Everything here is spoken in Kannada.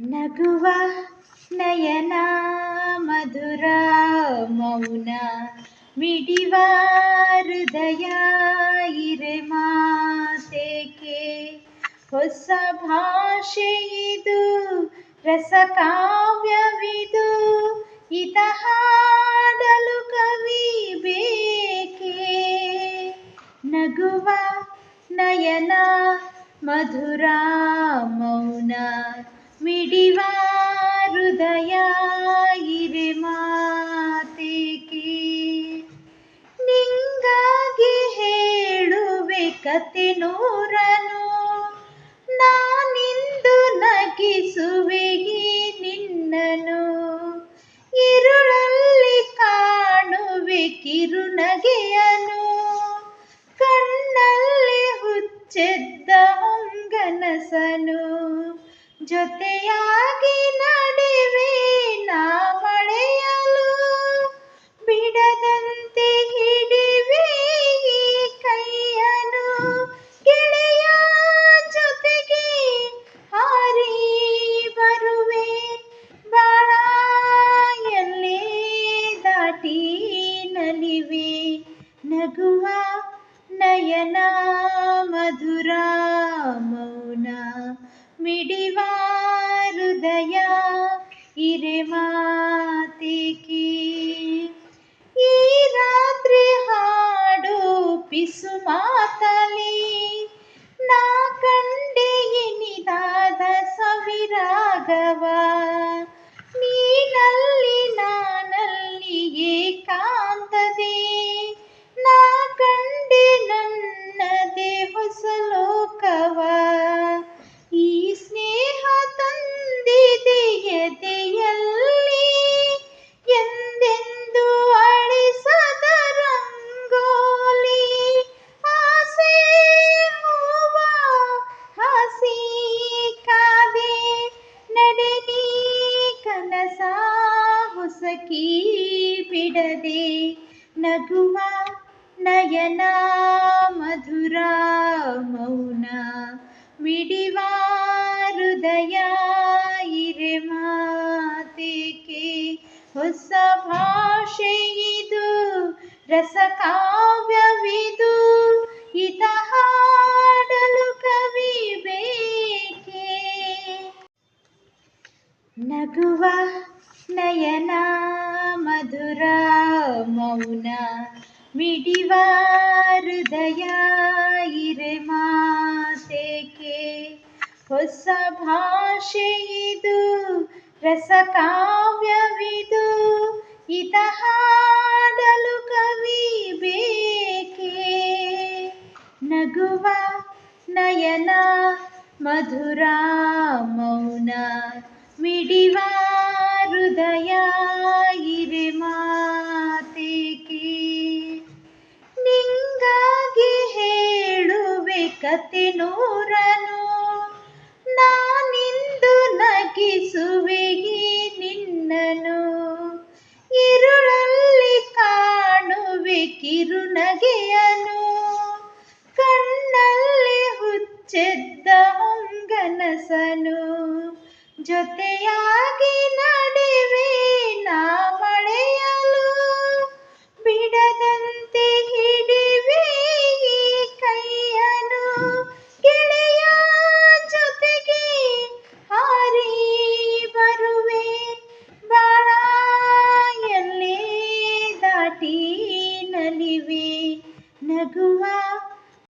ನಗುವ ನಯನ ಮಧುರ ಮೌನ ಮಿಡಿವ ಹೃದಯ ಇರೆ ಮಾತೇಕೆ ಹೊಸ ಭಾಷೆ ಇದು ರಸಕಾವ್ಯವಿದು ಇತಹಾಡಲು ಇತ ಹಾಡಲು ಕವಿ ಬೇಕೆ. ನಗುವ ನಯನ ಮಧುರ ಮೌನ मिडिवा हृदया इरे ಮಾತೆಗೆ ನಿಂಗಾಗಿ ಹೇಳುವೆ ಕತೆ ನೂರನು. ನಾನಿಂದು ನಗಿಸುವೆ ನಿನ್ನನು. ಇರುಳಲ್ಲಿ ಕಾಣುವೆ ಕಿರುನಗೆಯನು. ಕಣ್ಣಲ್ಲಿ ಹುಚ್ಚೆದ್ದ ಹೊಂಗನಸನು. ಜೊತೆಯಾಗಿ ನಡೆವೆ ಬಿಡದೆ ನಗುವ ನಯನ ಮಧುರ ಮೌನ ಮಿಡಿವ ಹೃದಯ ಇರೆ ಮಾತೇಕೆ? ಹೊಸ ಭಾಷೆ ಇದು, ರಸಕಾವ್ಯವಿದು ಇತ ಹಾಡಲು ಕವಿ ಬೇಕೆ? ನಗುವ ನಯನ ಮಧುರ ಮೌನ ಮಿಡಿವ ಹೃದಯ ಇರೆ ಮಾತೆಗೆ ಹೊಸ ಭಾಷೆ ಇದು ರಸ ಕಾವ್ಯವಿದು ಇತ ಹಾಡಲು ಕವಿ ಬೇಕೆ ನಗುವ ನಯನ ಮಧುರ ಮೌನ ಮಿಡಿವ ಹೃದಯ ಇದೆ ಮಾತೇಕೆ? ನಿಂಗಾಗಿ ಹೇಳುವೆ ಕತೆ ನೂರನು. ನಾನಿಂದು ನಗಿಸುವೆ ನಿನ್ನನು. ಇರುಳಲ್ಲಿ ಕಾಣುವೆ ಕಿರುನಗೆಯನು. ಕಣ್ಣಲ್ಲಿ ಹುಚ್ಚೆದ್ದ ಹೊಂಗನಸನು. ಜೊತೆಯ